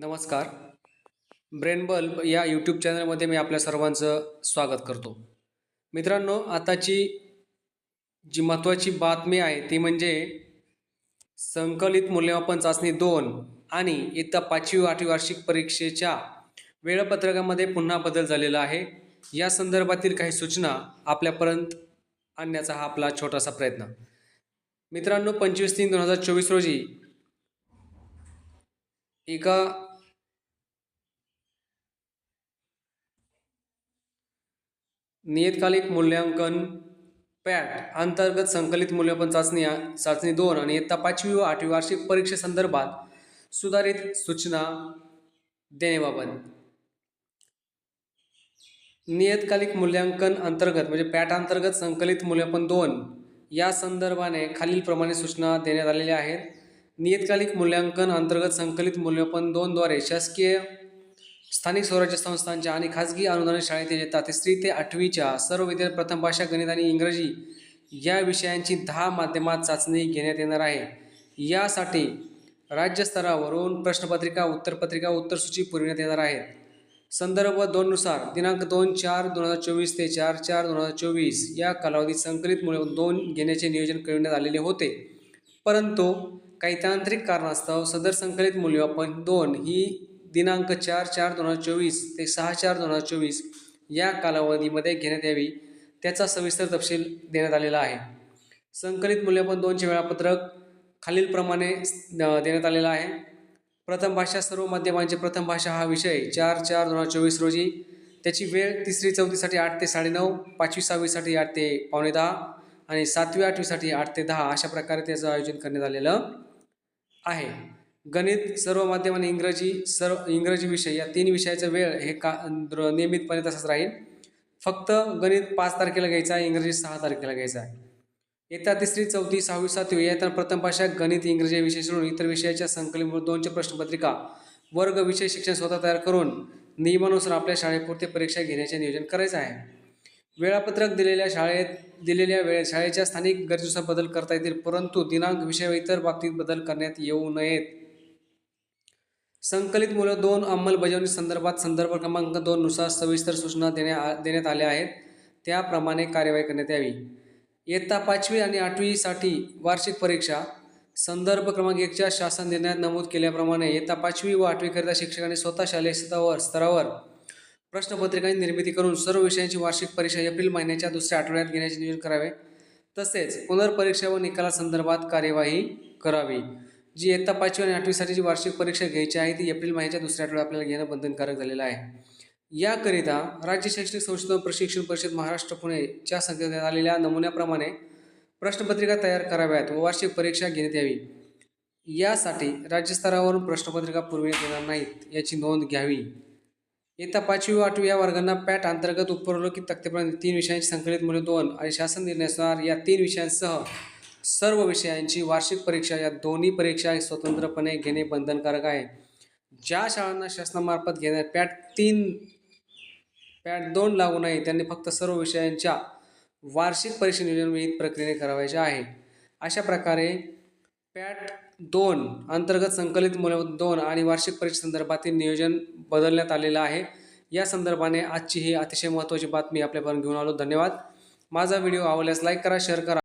नमस्कार. Brain bulb या YouTube चॅनलमध्ये मी आपल्या सर्वांचं स्वागत करतो. मित्रांनो आताची जी महत्त्वाची बातमी आहे ती म्हणजे संकलित मूल्यमापन चाचणी दोन आणि इतर पाचवी आठवी वार्षिक परीक्षेच्या वेळापत्रकामध्ये पुन्हा बदल झालेला आहे. या संदर्भातील काही सूचना आपल्यापर्यंत आणण्याचा हा आपला छोटासा प्रयत्न. मित्रांनो पंचवीस तीन दोन हजार चोवीस रोजी एका नियतकालिक मूल्यांकन पॅट अंतर्गत संकलित मूल्यमापन चाचणी चाचणी दोन आणि इयत्ता पाचवी व आठवी वार्षिक परीक्षेसंदर्भात सुधारित सूचना देण्याबाबत. नियतकालिक मूल्यांकन अंतर्गत म्हणजे पॅट अंतर्गत संकलित मूल्यमापन दोन या संदर्भाने खालीलप्रमाणे सूचना देण्यात आलेल्या आहेत. नियतकालिक मूल्यांकन अंतर्गत संकलित मूल्यमापन दोनद्वारे शासकीय स्थानिक स्वराज्य संस्थांच्या आणि खाजगी अनुदानित शाळेतील येतात. तिसरी ते आठवीच्या सर्व विद्यार्थी प्रथम भाषा गणित आणि इंग्रजी या विषयांची दहा माध्यमात चाचणी घेण्यात येणार आहे. यासाठी राज्यस्तरावरून प्रश्नपत्रिका उत्तरपत्रिका उत्तरसूची पुरविण्यात येणार आहेत संदर्भ दोननुसार दिनांक दोन चार दोन हजार चोवीस ते चार चार दोन हजार चोवीस या कालावधीत संकलित मूल्य दोन घेण्याचे नियोजन करण्यात आलेले होते. परंतु काही तांत्रिक कारणास्तव सदर संकलित मूल्यमापन दोन ही दिनांक चार चार दोन हजार चोवीस ते सहा चार दोन हजार चोवीस या कालावधीमध्ये घेण्यात यावी. त्याचा सविस्तर तपशील देण्यात आलेला आहे. संकलित मूल्यमापन दोनचे वेळापत्रक खालीलप्रमाणे देण्यात आलेलं आहे. प्रथम भाषा सर्व माध्यमांचे प्रथम भाषा हा विषय चार चार दोन हजार चोवीस रोजी. त्याची वेळ तिसरी चौथीसाठी आठ ते साडेनऊ पाचवी सहावीसाठी आठ ते पावणे दहा आणि सातवी आठवीसाठी आठ ते दहा अशा प्रकारे त्याचं आयोजन करण्यात आलेलं आहे. गणित सर्व माध्यम आणि इंग्रजी सर्व इंग्रजी विषय या तीन विषयाचा वेळ हे का द्र- नियमितपणे तसंच राहील. फक्त गणित पाच तारखेला घ्यायचं आहे इंग्रजी सहा तारखेला घ्यायचा. आहे येत्या तिसरी चौथी सहावी सातवी येत्या प्रथम भाषा गणित इंग्रजी विषय सोडून इतर विषयाच्या संकलित दोनच्या प्रश्नपत्रिका वर्ग विषय शिक्षण स्वतः तयार करून नियमानुसार आपल्या शाळेपुरते परीक्षा घेण्याचे नियोजन करायचं आहे. वेळापत्रक दिलेल्या शाळेत दिलेल्या वेळेत शाळेच्या स्थानिक गरजेनुसार बदल करता येतील परंतु दिनांक विषय व इतर बाबतीत बदल करण्यात येऊ नयेत. संकलित मुलं दोन अंमलबजावणी संदर्भात संदर्भ क्रमांक दोननुसार सविस्तर सूचना देण्या देण्यात आल्या आहेत. त्याप्रमाणे कार्यवाही करण्यात यावी. इयत्ता पाचवी आणि आठवीसाठी वार्षिक परीक्षा. संदर्भ क्रमांक एकच्या शासन निर्णयात नमूद केल्याप्रमाणे इयत्ता पाचवी व आठवीकरिता शिक्षकांनी स्वतः शालेय स्तरावर स्तरावर प्रश्नपत्रिकांची निर्मिती करून सर्व विषयांची वार्षिक परीक्षा एप्रिल महिन्याच्या दुसऱ्या आठवड्यात घेण्याचे नियोजन करावे. तसेच पुनर्परीक्षा व निकालासंदर्भात कार्यवाही करावी. जी इयत्ता पाचवी आणि आठवीसाठीची वार्षिक परीक्षा घ्यायची आहे ती एप्रिल महिन्याच्या दुसऱ्या आठवड्यात आपल्याला घेणं बंधनकारक झालेलं आहे. याकरिता राज्य शैक्षणिक संशोधन प्रशिक्षण परिषद महाराष्ट्र पुणेच्या संकेत आलेल्या नमुन्याप्रमाणे प्रश्नपत्रिका तयार कराव्यात व वार्षिक परीक्षा घेण्यात यावी. यासाठी राज्यस्तरावरून प्रश्नपत्रिका पुरविण्यात येणार नाहीत याची नोंद घ्यावी. इयत्ता पाचवी व आठवी या वर्गांना पॅट अंतर्गत उपरोल्लेखित तक्तेप्रमाणे तीन विषयांची संकलित मूल्य दोन आणि शासन निर्णयानुसार या तीन विषयांसह सर्व विषयांची वार्षिक परीक्षा या दोन्ही परीक्षा स्वतंत्रपणे घेणे बंधनकारक आहे. ज्या शाळांना शासनामार्फत घेण्यात पॅट तीन पॅट दोन लागू नाही त्यांनी फक्त सर्व विषयांच्या वार्षिक परीक्षा नियोजन विहित प्रक्रियेने करावायचे आहे. अशा प्रकारे पॅट दोन अंतर्गत संकलित मूलभूत दोन आणि वार्षिक परीक्षा संदर्भातील नियोजन बदलण्यात आलेलं आहे. या संदर्भाने आजची ही अतिशय महत्त्वाची बातमी आपल्यापर्यंत घेऊन आलो. धन्यवाद. माझा व्हिडिओ आवडल्यास लाईक करा शेअर करा.